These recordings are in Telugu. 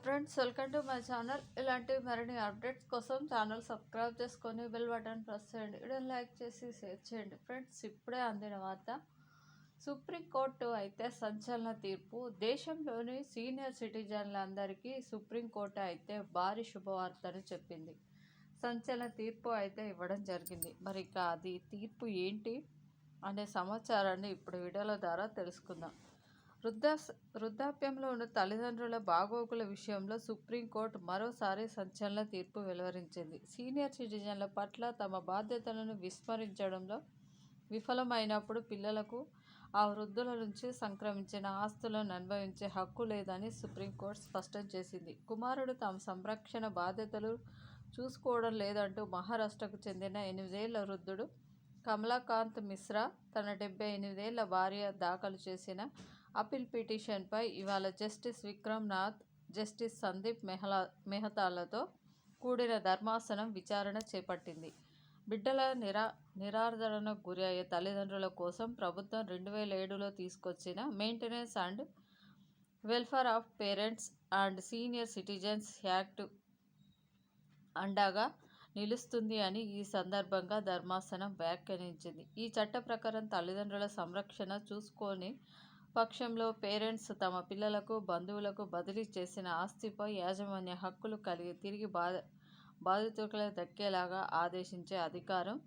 Friends welcome to my channel. ఇలాంటి మరిన్ని అప్డేట్స్ కోసం ఛానల్ సబ్స్క్రైబ్ చేసుకొని బెల్ బటన్ ప్రెస్ చేయండి. వీడియో లైక్ చేసి షేర్ చేయండి. ఫ్రెండ్స్ ఇప్పుడే అందిన వార్త. సుప్రీంకోర్టు అయితే సంచలన తీర్పు. దేశంలోని సీనియర్ సిటిజన్లందరికీ సుప్రీంకోర్టు అయితే భారీ శుభవార్తను చెప్పింది. సంచలన తీర్పు అయితే ఇవ్వడం జరిగింది. మరి ఇక అది తీర్పు ఏంటి అనే సమాచారాన్ని ఇప్పుడు వీడియోల ద్వారా తెలుసుకుందాం. వృద్ధా వృద్ధాప్యంలో ఉన్న తల్లిదండ్రుల బాగోగుల విషయంలో సుప్రీంకోర్టు మరోసారి సంచలన తీర్పు వెలువరించింది. సీనియర్ సిటిజన్ల పట్ల తమ బాధ్యతలను విస్మరించడంలో విఫలమైనప్పుడు పిల్లలకు ఆ వృద్ధుల నుంచి సంక్రమించిన ఆస్తులను అనుభవించే హక్కు లేదని సుప్రీంకోర్టు స్పష్టం చేసింది. కుమారుడు తమ సంరక్షణ బాధ్యతలు చూసుకోవడం లేదంటూ మహారాష్ట్రకు చెందిన ఎనిమిదేళ్ళ వృద్ధుడు కమలాకాంత్ మిశ్రా తన డెబ్బై ఎనిమిదేళ్ళ భార్య దాఖలు చేసిన అపీల్ పిటిషన్పై ఇవాళ జస్టిస్ విక్రమ్నాథ్ జస్టిస్ సందీప్ మెహలా మెహతాలతో కూడిన ధర్మాసనం విచారణ చేపట్టింది. బిడ్డల నిరా నిరాదరణకు గురి అయ్యే తల్లిదండ్రుల కోసం ప్రభుత్వం రెండు వేల ఏడులో తీసుకొచ్చిన maintenance and welfare of parents and senior citizens act అండగా నిలుస్తుంది అని ఈ సందర్భంగా ధర్మాసనం వ్యాఖ్యానించింది. ఈ చట్ట ప్రకారం తల్లిదండ్రుల సంరక్షణ చూసుకొని పక్షంలో పేరెంట్స్ తమ పిల్లలకు బంధువులకు బదిలీ చేసిన ఆస్తిపై యాజమాన్య హక్కులు కలిగి తిరిగి బాధ బాధితులకు దక్కేలాగా ఆదేశించే అధికారం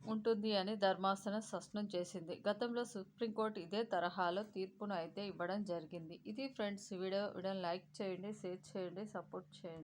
ఉంటుంది అని ధర్మాసనం స్పష్టం చేసింది. గతంలో సుప్రీంకోర్టు ఇదే తరహాలో తీర్పును అయితే ఇవ్వడం జరిగింది. ఇది ఫ్రెండ్స్ వీడియో వీడియోని లైక్ చేయండి షేర్ చేయండి సపోర్ట్ చేయండి.